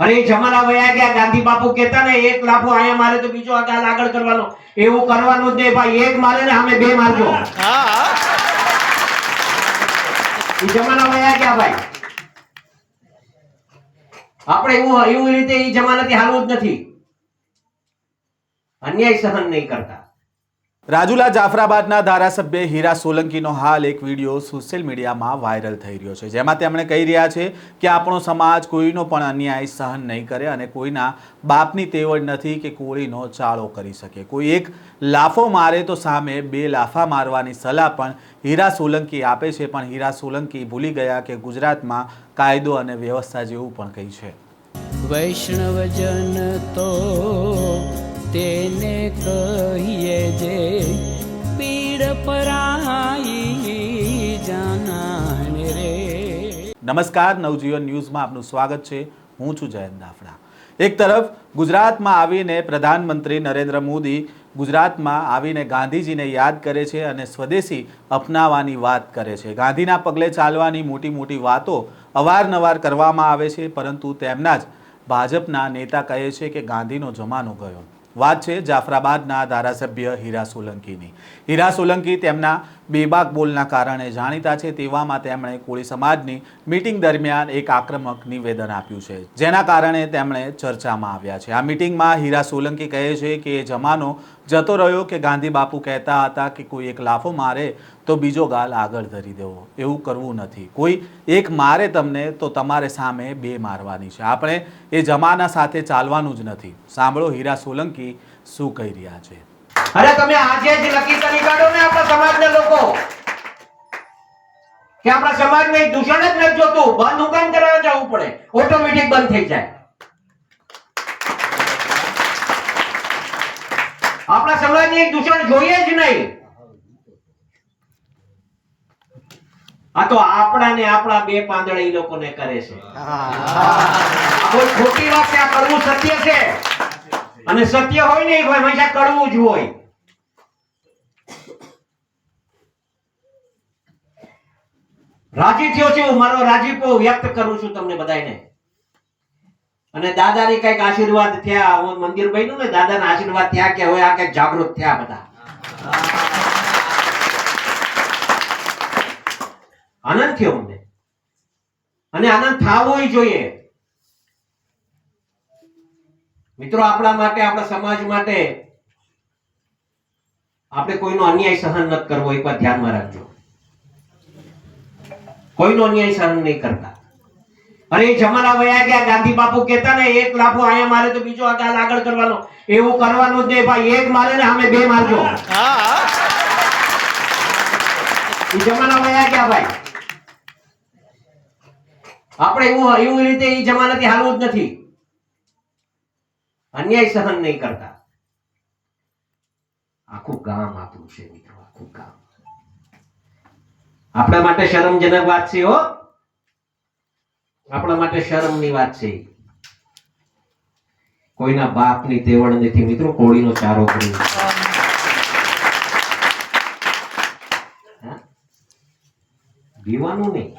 અરે જમાના વયા ગયા ગાંધી બાપુ કહેતા ને એક લાફો અહીંયા મારે તો બીજો આગળ આગળ કરવાનો. એવું કરવાનું જ નહીં ભાઈ એક મારે ને અમે બે મારજો. એ જમાના વયા ગયા ભાઈ. આપણે એવું એવું રીતે એ જમાનાથી હાલવું જ નથી. અન્યાય સહન નહીં કરતા. રાજુલા જાફરાબાદના ધારાસભ્ય હીરા સોલંકીનો હાલ એક વીડિયો સોશિયલ મીડિયામાં વાયરલ થઈ રહ્યો છે, જેમાં તેમણે કહી રહ્યા છે કે આપણો સમાજ કોઈનો પણ અન્યાય સહન નહીં કરે અને કોઈના બાપની તેવડ નથી કે કોળીનો ચાળો કરી શકે. કોઈ એક લાફો મારે તો સામે બે લાફા મારવાની સલાહ પણ હીરા સોલંકી આપે છે, પણ હીરા સોલંકી ભૂલી ગયા કે ગુજરાતમાં કાયદો અને વ્યવસ્થા જેવું પણ કંઈ છે. વૈષ્ણવજન તો તેને કહીએ જે પીડ પરાઈ જાનાને રે. નમસ્કાર, નવજીવન ન્યૂઝમાં આપનું સ્વાગત છે. હું છું જયંત દાફડા એક તરફ ગુજરાતમાં આવીને પ્રધાનમંત્રી નરેન્દ્ર મોદી ગુજરાતમાં આવીને ગાંધીજીને યાદ કરે છે અને સ્વદેશી અપનાવવાની વાત કરે છે. ગાંધીના પગલે ચાલવાની મોટી મોટી વાતો અવારનવાર કરવામાં આવે છે, પરંતુ તેમના જ ભાજપના નેતા કહે છે કે ગાંધીનો જમાનો ગયો. વાત છે જાફરાબાદના ધારાસભ્ય હીરા સોલંકીની. હીરા સોલંકી તેમના બેબાક બોલના કારણે જાણીતા છે તેવામાં તેમણે કોળી સમાજની મીટિંગ દરમિયાન એક આક્રમક નિવેદન આપ્યું છે, જેના કારણે તેમણે ચર્ચામાં આવ્યા છે. આ મીટિંગમાં હીરા સોલંકી કહે છે કે એ જમાનો જતો રહ્યો કે ગાંધી બાપુ કહેતા હતા કે કોઈ એક લાફો મારે તો બીજો ગાલ આગળ ધરી દેવો. એવું કરવું નથી. કોઈ એક મારે તમને તો તમારે સામે બે મારવાની છે. આપણે એ જમાના સાથે ચાલવાનું જ નથી. સાંભળો હીરા સોલંકી શું કહી રહ્યા છે. અરે તમે આજે જ નક્કી કરી કાઢો ને આપણા સમાજના લોકો. કે આપણા સમાજમાં દૂષણ જ નથી જોતું. બંધ હુકમ કરાવવા જવું પડે. ઓટોમેટિક બંધ થઈ જાય. એક દૂષણ જોઈએ જ નહીં. આ તો આપણા ને આપણા બે પાંદડા એ લોકોને કરે છે. કોઈ ખોટી વાત છે, આ કરવું સત્ય છે. અને સત્ય હોય ને હોય હંમેશા કરવું જ હોય. રાજી થયો છે હું મારો રાજીપો વ્યક્ત કરું છું તમને બધાને અને દાદાને કંઈક આશીર્વાદ થયા. હું મંદિર બન્યું ને, દાદાના આશીર્વાદ થયા કે હવે આ કંઈક જાગૃત થયા બધા. આનંદ થયો અમને. અને આનંદ થવો જોઈએ. મિત્રો, આપણા માટે, આપણા સમાજ માટે આપણે કોઈનો અન્યાય સહન ન કરવો એક વાર ધ્યાનમાં રાખજો. કોઈનો અન્યાય સહન નહીં કરતા. અરે એ જમાના વયા ગયા ગાંધી બાપુ કહેતા ને એક લાફો અહીંયા મારે તો બીજો આગળ આગળ કરવાનો. એવું કરવાનું જ નહીં ભાઈ એક મારે ને અમે બે મારજો. એ જમાના વયા ગયા ભાઈ. આપણે એવું એવું રીતે એ જમાનાથી હાલવું જ નથી. અન્યાય સહન નહીં કરતા. આખું ગામ આપણું છે મિત્રો આખું ગામ. આપણા માટે શરમજનક વાત છે હો. આપણા માટે શરમની વાત છે. કોઈના બાપની તેવડ નથી. મિત્રો, કોળીનો ચારો કરી હા? નહીં.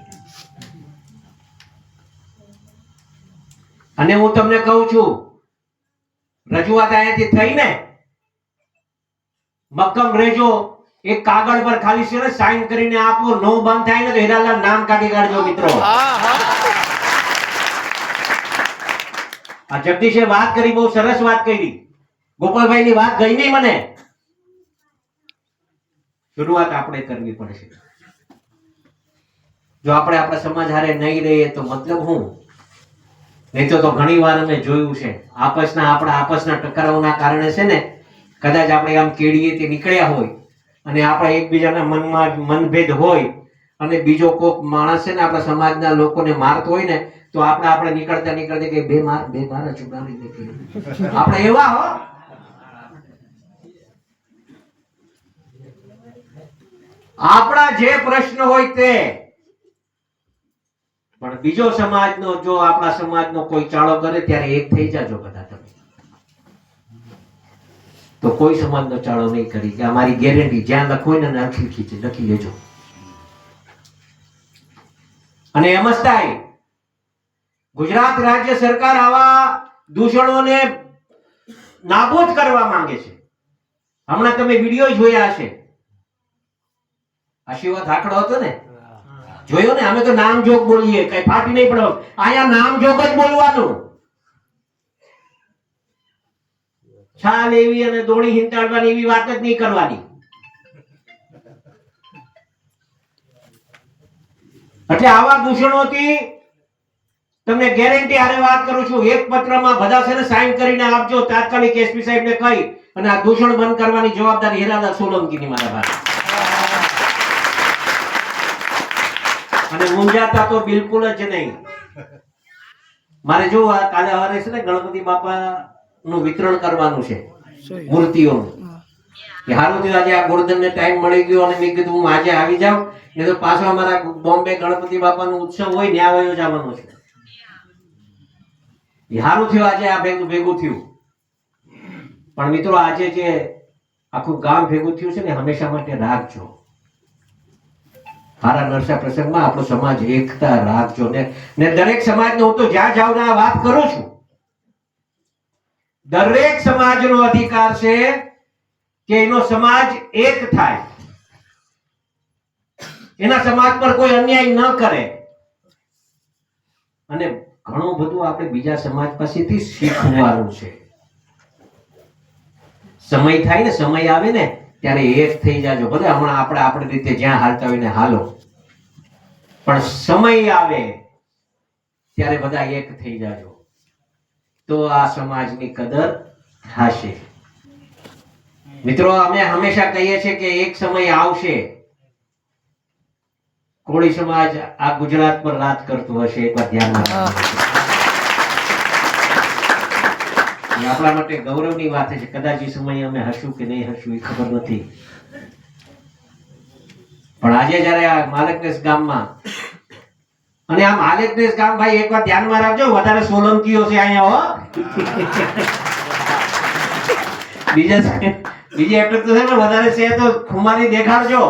અને હું તમને કહું છું, રજૂઆત અહીંયાથી થઈ ને મક્કમ રેજો એક કાગળ પર ખાલી છે ને સાઈન કરીને આપો. નો બંધ થાય ને તો હિરાલાલ નામ કાઢી કાઢજો, મિત્રો. આ જગદીશે વાત કરી, બહુ સરસ વાત કરી. ગોપાલભાઈ ની વાત ગઈ નહીં મને. શરૂઆત આપણે કરવી પડશે. જો આપણે આપણા સમાજ હારે નહીં રહીએ તો મતલબ હું? નહીં તો ઘણી વાર અમે જોયું છે. આપસના આપણા આપસના ટકરાઓના કારણે છે ને, કદાચ આપણે આમ કેડીએ તે નીકળ્યા હોય અને આપણા એકબીજાના મનમાં મનભેદ હોય અને બીજો કોઈક માણસ છે ને આપણા સમાજના લોકોને મારતો હોય ને તો આપણે આપણે નીકળતા નીકળતા કે બે માર બે માર ચુકાવી દે કે. આપણે એવા હો. આપણા જે પ્રશ્ન હોય તે. પણ બીજો સમાજનો, જો આપણા સમાજનો કોઈ ચાળો કરે ત્યારે એક થઈ જાજો બધા તમે. તો કોઈ સમાજનો ચાળો નહીં કરી. કે અમારી ગેરંટી જ્યાં લખો ને લખી લખી લેજો. અને એમ જ થાય. ગુજરાત રાજ્ય સરકાર આવા દૂષણોને નાબૂદ કરવા માંગે છે. હમણાં તમે વીડિયો જોયા હશે. આશીર્વાદ આંકડો હતો ને? જોયો ને? અમે તો નામ જોગ બોલીએ, કઈ ફાટી નહીં પડો. અહીંયા નામ જોગ જ બોલવાનું. છાલ એવી અને દોણી હિંતાડવાની એવી વાત જ નહીં કરવાની. એટલે આવા દૂષણોથી તમને ગેરંટી આરે વાત કરું છું, એક પત્રમાં બધા છે ને સાઈન કરીને આપજો, તાત્કાલિક એસપી સાહેબને કહી અને આ દૂષણ બંધ કરવાની જવાબદારી હિરાદા સોલંકીની મારા ભાઈ. અને મુંજાતા તો બિલકુલ જ નહીં. મારે જો કાલે સવારે છે ને ગણપતિ બાપા નું વિતરણ કરવાનું છે, મૂર્તિઓનું. હારું થયું આજે આ ગોરધનને ટાઈમ મળી ગયો અને મેં કીધું હું આજે આવી જાઉં ને તો પાછો અમારા બોમ્બે ગણપતિ બાપાનો ઉત્સવ હોય ત્યાં આવ્યો જવાનું છે. હારું થયું આજે, આ ભેગું ભેગું થયું. પણ મિત્રો, આજે જે આખું ગામ ભેગું થયું છે ને, હંમેશા માટે રાખજો મારા નરસા પ્રસંગમાં આપણો સમાજ એકતા રાખજો ને ને દરેક સમાજને હું તો જ્યાં જાઉં આ વાત કરું છું. દરેક સમાજનો અધિકાર છે કે એનો સમાજ એક થાય. એના સમાજ પર કોઈ અન્યાય ન કરે. અને ઘણું બધું આપણે બીજા સમાજ પાસેથી શીખવાનું છે. સમય થાય ને, સમય આવે ને, ત્યારે એક થઈ જાજો. ભલે હમણાં આપણે આપણી રીતે જ્યાં હાલતા હોય ને હાલો. પણ સમય આવે, ત્યારે બધા એક થઈ જાજો. તો આ સમાજની કદર થશે. મિત્રો, અમે હંમેશા કહીએ છીએ કે એક સમય આવશે. કોળી સમાજ આ ગુજરાત પર રાજ કરતું હશે એકવાર ધ્યાનમાં અને આપણા માટે ગૌરવની વાત છે કદાચ એ સમયે અમે હશું કે નહીં હશું એ ખબર નથી. પણ આજે જયારે આ માલકનેસ ગામમાં, અને આ માલિકનેસ ગામ ભાઈ એકવાર ધ્યાનમાં રાખજો, વધારે સોલંકીઓ છે અહીંયા, હો. બીજા બીજા એટલે તો છે ને વધારે છે તો ખુમારી દેખાડજો.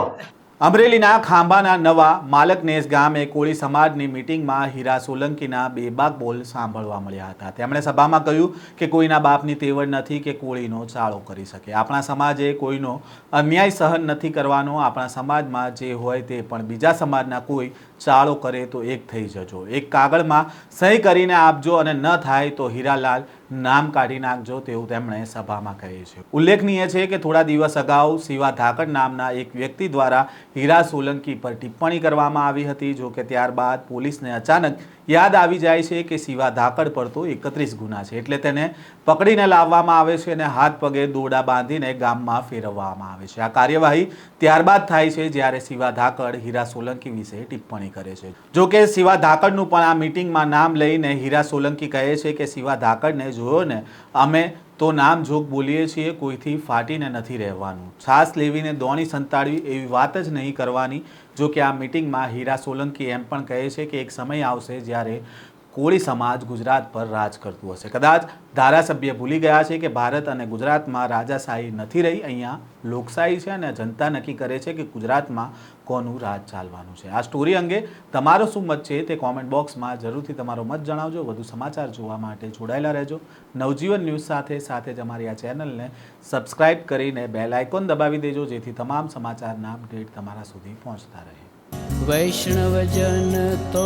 અમરેલીના ખાંભાના નવા માલકનેસ ગામે કોળી સમાજની મિટિંગમાં હીરા સોલંકીના બેબાક બોલ સાંભળવા મળ્યા હતા. તેમણે સભામાં કહ્યું કે કોઈના બાપની તેવડ નથી કે કોળીનો ચાળો કરી શકે. આપણા સમાજે કોઈનો અન્યાય સહન નથી કરવાનો, આપણા સમાજમાં જે હોય તે પણ બીજા સમાજના કોઈ ચાળો કરે તો એક થઈ જજો. એક કાગળમાં સહી કરીને આપજો અને ન થાય તો હીરાલાલ નામ કાઢી નાખજો તેવું તેમણે સભામાં કહે છે. ઉલ્લેખનીય છે કે થોડા દિવસ અગાઉ શિવા ધાકડ નામના એક વ્યક્તિ દ્વારા હીરા સોલંકી પર ટિપ્પણી કરવામાં આવી હતી, જો કે ત્યારબાદ પોલીસને અચાનક યાદ આવી જાય છે કે શિવા ધાકડ પર એકત્રીસ ગુના છે. એટલે તેને પકડીને લાવવામાં આવે છે અને હાથ પગે દોરડા બાંધીને ગામમાં ફેરવવામાં આવે છે. આ કાર્યવાહી ત્યારબાદ થાય છે જ્યારે શિવા ધાકડ હીરા સોલંકી વિશે ટિપ્પણી કરે છે. જો કે શિવા ધાકડનું પણ આ મિટિંગમાં નામ લઈને હીરા સોલંકી કહે છે કે શિવા ધાકડને જોયો ને, અમે તો નામ જોગ બોલીએ છીએ, કોઈથી ફાટીને નથી રહેવાનું. છાસ લેવીને દોણી સંતાડવી એવી વાત જ નહીં કરવાની, જો કે આ મિટિંગમાં હીરા સોલંકી એમ પણ કહે છે કે એક સમય આવશે જ્યારે કોળી સમાજ ગુજરાત પર રાજ કરતું હશે. કદાચ ધારાસભ્ય ભૂલી ગયા છે કે ભારત અને ગુજરાતમાં રાજાશાહી નથી રહી, અહીંયા લોકશાહી છે અને જનતા નક્કી કરે છે કે ગુજરાતમાં કોનું રાજ ચાલવાનું છે. આ સ્ટોરી અંગે તમારો શું મત છે તે કોમેન્ટ બોક્સમાં જરૂરથી તમારો મત જણાવજો. વધુ સમાચાર જોવા માટે જોડાયેલા રહેજો. નવજીવન ન્યૂઝ સાથે સાથે જ અમારી આ ચેનલને સબસ્ક્રાઇબ કરીને બેલ આઇકોન દબાવી દેજો, જેથી તમામ સમાચારના અપડેટ તમારા સુધી પહોંચતા રહે. વૈષ્ણવજન તો